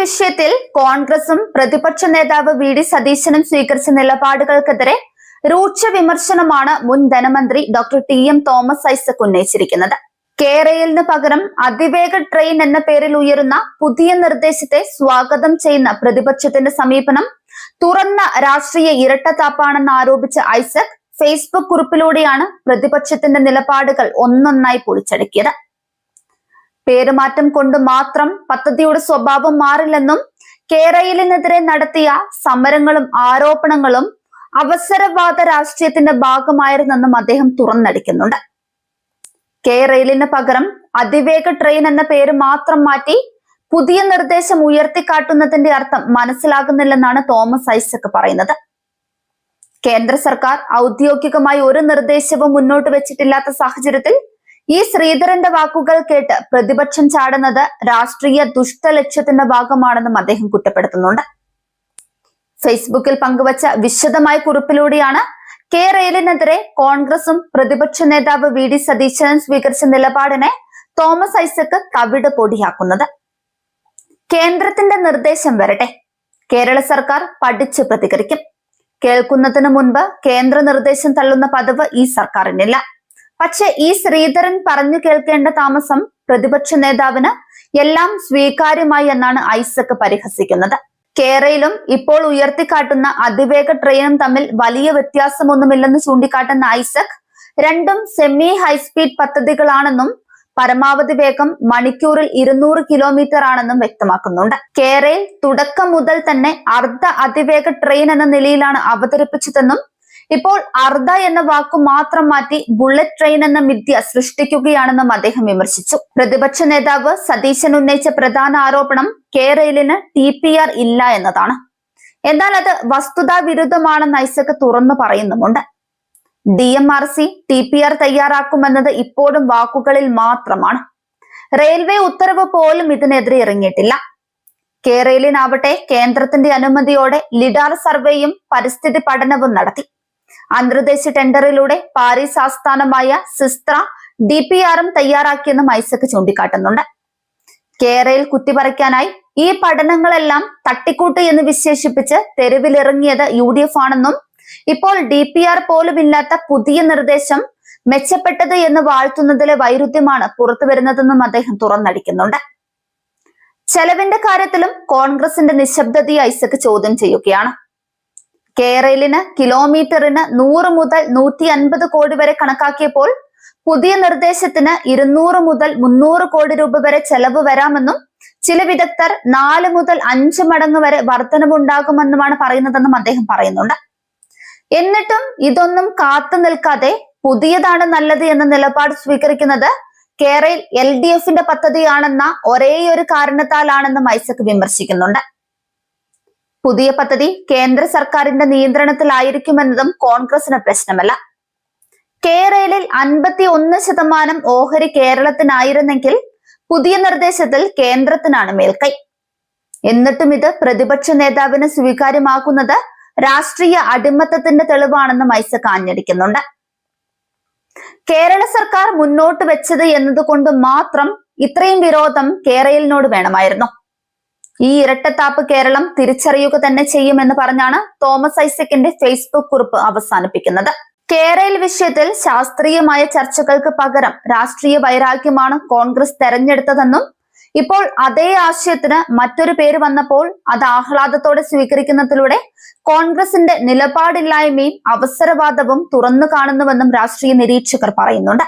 വിഷയത്തിൽ കോൺഗ്രസും പ്രതിപക്ഷ നേതാവ് വി ഡി സതീശനും സ്വീകരിച്ച നിലപാടുകൾക്കെതിരെ രൂക്ഷ വിമർശനമാണ് മുൻ ധനമന്ത്രി doctor T M Thomas Isaac ഉന്നയിച്ചിരിക്കുന്നത്. കേരളിന് പകരം അതിവേഗ ട്രെയിൻ എന്ന പേരിൽ ഉയരുന്ന പുതിയ നിർദ്ദേശത്തെ സ്വാഗതം ചെയ്യുന്ന പ്രതിപക്ഷത്തിന്റെ സമീപനം തുറന്ന രാഷ്ട്രീയ ഇരട്ടത്താപ്പാണെന്ന് ആരോപിച്ച ഐസക് ഫേസ്ബുക്ക് കുറിപ്പിലൂടെയാണ് പ്രതിപക്ഷത്തിന്റെ നിലപാടുകൾ ഒന്നൊന്നായി പൊളിച്ചടുക്കിയത്. പേരുമാറ്റം കൊണ്ട് മാത്രം പദ്ധതിയുടെ സ്വഭാവം മാറില്ലെന്നും കേരളിനെതിരെ നടത്തിയ സമരങ്ങളും ആരോപണങ്ങളും അവസരവാദ രാഷ്ട്രീയത്തിന്റെ ഭാഗമായിരുന്നെന്നും അദ്ദേഹം തുറന്നടിക്കുന്നുണ്ട്. കെ റെയിലിന് പകരം അതിവേഗ ട്രെയിൻ എന്ന പേര് മാത്രം മാറ്റി പുതിയ നിർദ്ദേശം ഉയർത്തിക്കാട്ടുന്നതിന്റെ അർത്ഥം മനസ്സിലാകുന്നില്ലെന്നാണ് തോമസ് ഐസക് പറയുന്നത്. കേന്ദ്ര സർക്കാർ ഔദ്യോഗികമായി ഒരു നിർദ്ദേശവും മുന്നോട്ട് വെച്ചിട്ടില്ലാത്ത സാഹചര്യത്തിൽ ഈ ശ്രീധരന്റെ വാക്കുകൾ കേട്ട് പ്രതിപക്ഷം ചാടുന്നത് രാഷ്ട്രീയ ദുഷ്ടലക്ഷ്യത്തിന്റെ ഭാഗമാണെന്നും അദ്ദേഹം കുറ്റപ്പെടുത്തുന്നുണ്ട്. ഫേസ്ബുക്കിൽ പങ്കുവച്ച വിശദമായ കുറിപ്പിലൂടെയാണ് കെ റെയിലിനെതിരെ കോൺഗ്രസും പ്രതിപക്ഷ നേതാവ് വി ഡി സതീശൻ സ്വീകരിച്ച നിലപാടിനെ തോമസ് ഐസക് തവിട് പൊടിയാക്കുന്നത്. കേന്ദ്രത്തിന്റെ നിർദ്ദേശം വരട്ടെ. കേരള സർക്കാർ പഠിച്ച് പ്രതികരിക്കും. കേൾക്കുന്നതിന് മുൻപ് കേന്ദ്ര നിർദ്ദേശം തള്ളുന്ന പതിവ് ഈ സർക്കാരിനില്ല. പക്ഷെ ഈ ശ്രീധരൻ പറഞ്ഞു കേൾക്കേണ്ട താമസം പ്രതിപക്ഷ നേതാവിന് എല്ലാം സ്വീകാര്യമായി എന്നാണ് ഐസക് പരിഹസിക്കുന്നത്. കേരളയിലും ഇപ്പോൾ ഉയർത്തിക്കാട്ടുന്ന അതിവേഗ ട്രെയിനും തമ്മിൽ വലിയ വ്യത്യാസമൊന്നുമില്ലെന്ന് ചൂണ്ടിക്കാട്ടുന്ന ഐസക് രണ്ടും സെമി ഹൈസ്പീഡ് പദ്ധതികളാണെന്നും പരമാവധി വേഗം മണിക്കൂറിൽ ഇരുന്നൂറ് കിലോമീറ്റർ ആണെന്നും വ്യക്തമാക്കുന്നുണ്ട്. കേരളയിൽ തുടക്കം മുതൽ തന്നെ അർദ്ധ അതിവേഗ ട്രെയിൻ എന്ന നിലയിലാണ് അവതരിപ്പിച്ചതെന്നും ഇപ്പോൾ അർദ്ധ എന്ന വാക്കു മാത്രം മാറ്റി ബുള്ളറ്റ് ട്രെയിൻ എന്ന മിഥ്യ സൃഷ്ടിക്കുകയാണെന്നും അദ്ദേഹം വിമർശിച്ചു. പ്രതിപക്ഷ നേതാവ് സതീശൻ ഉന്നയിച്ച പ്രധാന ആരോപണം കെ റെയിലിന് ടി പി ആർ ഇല്ല എന്നതാണ്. എന്നാൽ അത് വസ്തുതാ വിരുദ്ധമാണെന്ന് ഐസക് തുറന്നു പറയുന്നുമുണ്ട്. D M R C T P R തയ്യാറാക്കുമെന്നത് ഇപ്പോഴും വാക്കുകളിൽ മാത്രമാണ്. റെയിൽവേ ഉത്തരവ് പോലും ഇതിനെതിരെ ഇറങ്ങിയിട്ടില്ല. കേരളിനാവട്ടെ കേന്ദ്രത്തിന്റെ അനുമതിയോടെ ലിഡാർ സർവേയും പരിസ്ഥിതി പഠനവും നടത്തി. അന്തർദേശീയ ടെൻഡറിലൂടെ പാരീസ് ആസ്ഥാനമായ സിസ്ത്ര ഡി പി ആറും തയ്യാറാക്കിയെന്നും ഐസക് ചൂണ്ടിക്കാട്ടുന്നുണ്ട്. കേരളയിൽ കുത്തിപ്പറിക്കാനായി ഈ പഠനങ്ങളെല്ലാം തട്ടിക്കൂട്ട് എന്ന് വിശേഷിപ്പിച്ച് തെരുവിലിറങ്ങിയത് യു ഡി എഫ് ആണെന്നും ഇപ്പോൾ ഡി പി ആർ പോലും ഇല്ലാത്ത പുതിയ നിർദ്ദേശം മെച്ചപ്പെട്ടത് എന്ന് വാഴ്ത്തുന്നതിലെ വൈരുദ്ധ്യമാണ് പുറത്തു വരുന്നതെന്നും അദ്ദേഹം തുറന്നടിക്കുന്നുണ്ട്. ചെലവിന്റെ കാര്യത്തിലും കോൺഗ്രസിന്റെ നിശബ്ദതയെ ഐസക് ചോദ്യം ചെയ്യുകയാണ്. കേരളിന് കിലോമീറ്ററിന് നൂറ് മുതൽ നൂറ്റി അൻപത് കോടി വരെ കണക്കാക്കിയപ്പോൾ പുതിയ നിർദ്ദേശത്തിന് ഇരുന്നൂറ് മുതൽ മുന്നൂറ് കോടി രൂപ വരെ ചെലവ് വരാമെന്നും ചില വിദഗ്ധർ നാല് മുതൽ അഞ്ച് മടങ്ങ് വരെ വർധനവുണ്ടാകുമെന്നുമാണ് പറയുന്നതെന്നും അദ്ദേഹം പറയുന്നുണ്ട്. എന്നിട്ടും ഇതൊന്നും കാത്തു നിൽക്കാതെ പുതിയതാണ് നല്ലത് എന്ന നിലപാട് സ്വീകരിക്കുന്നത് കേരളയിൽ എൽ ഡി എഫിന്റെ പദ്ധതിയാണെന്ന ഒരേ ഒരു കാരണത്താലാണെന്നും ഐസക് വിമർശിക്കുന്നുണ്ട്. പുതിയ പദ്ധതി കേന്ദ്ര സർക്കാരിന്റെ നിയന്ത്രണത്തിലായിരിക്കുമെന്നതും കോൺഗ്രസിന് പ്രശ്നമല്ല. കേരളയിൽ അൻപത്തി ഒന്ന് ശതമാനം ഓഹരി കേരളത്തിനായിരുന്നെങ്കിൽ പുതിയ നിർദ്ദേശത്തിൽ കേന്ദ്രത്തിനാണ് മേൽക്കൈ. എന്നിട്ടും ഇത് പ്രതിപക്ഷ നേതാവിന് സ്വീകാര്യമാക്കുന്നത് രാഷ്ട്രീയ അടിമത്തത്തിന്റെ തെളിവാണെന്ന് മൈസ ആഞ്ഞടിക്കുന്നുണ്ട് കേരള സർക്കാർ മുന്നോട്ട് വെച്ചത് എന്നതുകൊണ്ട് മാത്രം ഇത്രയും വിരോധം കേരളിനോട് വേണമായിരുന്നു. ഈ ഇരട്ടത്താപ്പ് കേരളം തിരിച്ചറിയുക തന്നെ ചെയ്യുമെന്ന് പറഞ്ഞാണ് തോമസ് ഐസക്കിന്റെ ഫേസ്ബുക്ക് കുറിപ്പ് അവസാനിപ്പിക്കുന്നത്. കേരള വിഷയത്തിൽ ശാസ്ത്രീയമായ ചർച്ചകൾക്ക് പകരം രാഷ്ട്രീയ വൈരാഗ്യമാണ് കോൺഗ്രസ് തെരഞ്ഞെടുത്തതെന്നും ഇപ്പോൾ അതേ ആശയത്തിന് മറ്റൊരു പേര് വന്നപ്പോൾ അത് ആഹ്ലാദത്തോടെ സ്വീകരിക്കുന്നതിലൂടെ കോൺഗ്രസിന്റെ നിലപാടില്ലായ്മയും അവസരവാദവും തുറന്നു കാണുന്നുവെന്നും രാഷ്ട്രീയ നിരീക്ഷകർ പറയുന്നുണ്ട്.